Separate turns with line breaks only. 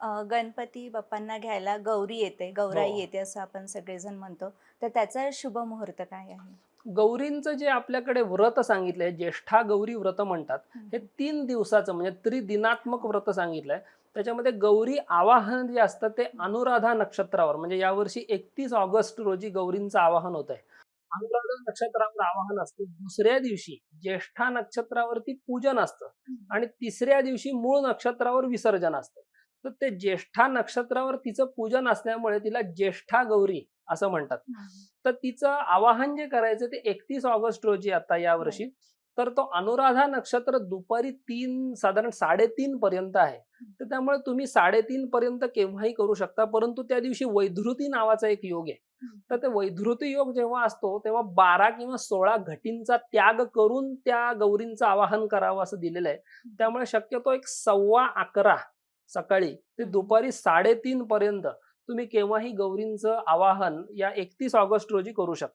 अ, गणपती बाप्पांना घ्यायला गौरी येते गौराई
हो.
येते असं आपण सगळेजण म्हणतो. तर त्याचा शुभ मुहूर्त काय आहे?
गौरींचं जे आपल्याकडे व्रत सांगितलंय ज्येष्ठा गौरी व्रत म्हणतात हे तीन दिवसाचं म्हणजे त्रिदिनात्मक व्रत सांगितलंय. त्याच्यामध्ये गौरी आवाहन जे असतं ते अनुराधा नक्षत्रावर म्हणजे यावर्षी एकतीस ऑगस्ट रोजी गौरींचं आवाहन होत आहे अनुराधा नक्षत्रावर आवाहन असतं दुसऱ्या दिवशी ज्येष्ठा नक्षत्रावरती पूजन असतं आणि तिसऱ्या दिवशी मूळ नक्षत्रावर विसर्जन असतं. तर ते ज्येष्ठा नक्षत्रावर तिचं पूजन असल्यामुळे तिला ज्येष्ठा गौरी असं म्हणतात. तर तिचं आवाहन जे करायचं ते एकतीस ऑगस्ट रोजी आता यावर्षी तर तो अनुराधा नक्षत्र दुपारी तीन साधारण साडेतीन पर्यंत आहे. तर त्यामुळे तुम्ही साडेतीन पर्यंत केव्हाही करू शकता परंतु त्या दिवशी वैधृती नावाचा एक योग आहे. तर ते वैधृती योग जेव्हा असतो तेव्हा बारा किंवा सोळा घटींचा त्याग करून त्या गौरींचं आवाहन करावं असं दिलेलं आहे. त्यामुळे शक्यतो एक सव्वा अकरा सकाळी ते दुपारी साडेतीन पर्यंत तुम्ही केव्हाही गौरींचं आवाहन या एकतीस ऑगस्ट रोजी करू शकता.